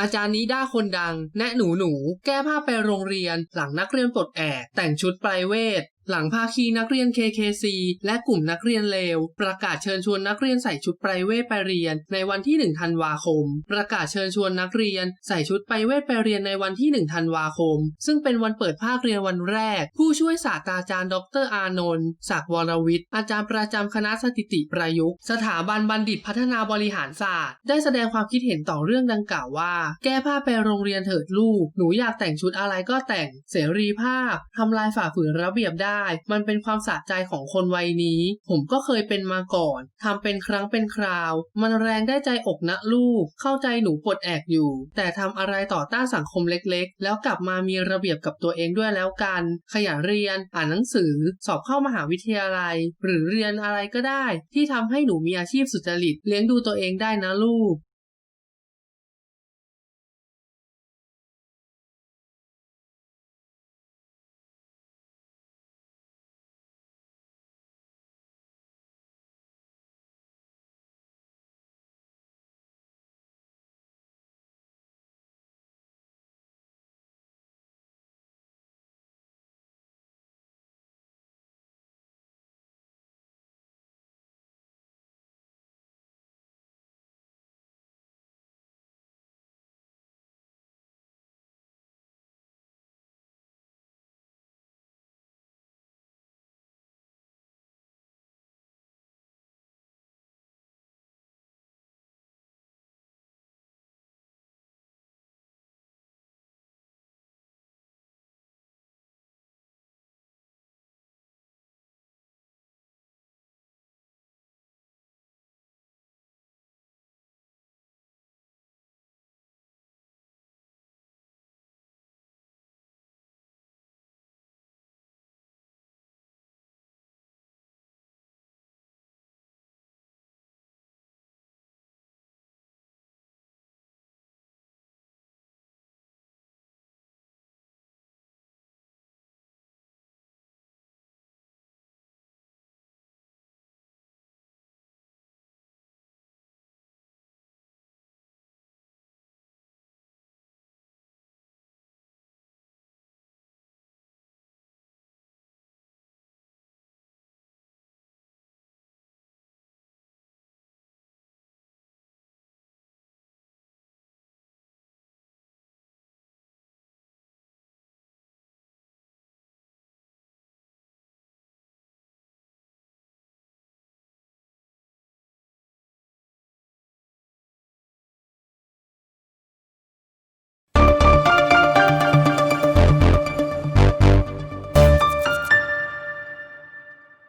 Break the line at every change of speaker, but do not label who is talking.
อาจารย์นิด้าคนดัง แนะหนูหนูๆแก้ผ้าไปโรงเรียน หลังนักเรียนปลดแอกแต่งชุดปลายเวทหลังภาคีนักเรียน KKC และกลุ่มนักเรียนเลว ประกาศเชิญชวนนักเรียนใส่ชุดไพรเวทไปเรียนในวันที่ 1 ธันวาคม ประกาศเชิญชวนนักเรียนใส่ชุดไพรเวทไปเรียนในวันที่ 1 ธันวาคม ซึ่งเป็นวันเปิดภาคเรียนวันแรก ผู้ช่วยศาสตราจารย์ ดรอานนท์ศักดิ์วรวิทย์ อาจารย์ประจำคณะสถิติประยุกต์ สถาบันบัณฑิตพัฒนาบริหารศาสตร์ ได้แสดงความคิดเห็นต่อเรื่องดังกล่าวว่า แก้ผ้าไปโรงเรียนเถิดลูก หนูอยากแต่งชุดอะไรก็แต่ง เสรีภาพทำลายฝ่าฝืนระเบียบได้มันเป็นความสะใจของคนวัยนี้ ผมก็เคยเป็นมาก่อนทำเป็นครั้งเป็นคราว มันแรงได้ใจอกนะลูก เข้าใจหนูปลดแอกอยู่ แต่ทำอะไรต่อต้านสังคมเล็กๆ แล้วกลับมามีระเบียบกับตัวเองด้วยแล้วกัน ขยันเรียน อ่านหนังสือ สอบเข้ามหาวิทยาลัย หรือเรียนอะไรก็ได้ ที่ทำให้หนูมีอาชีพสุจริต เลี้ยงดูตัวเองได้นะลูก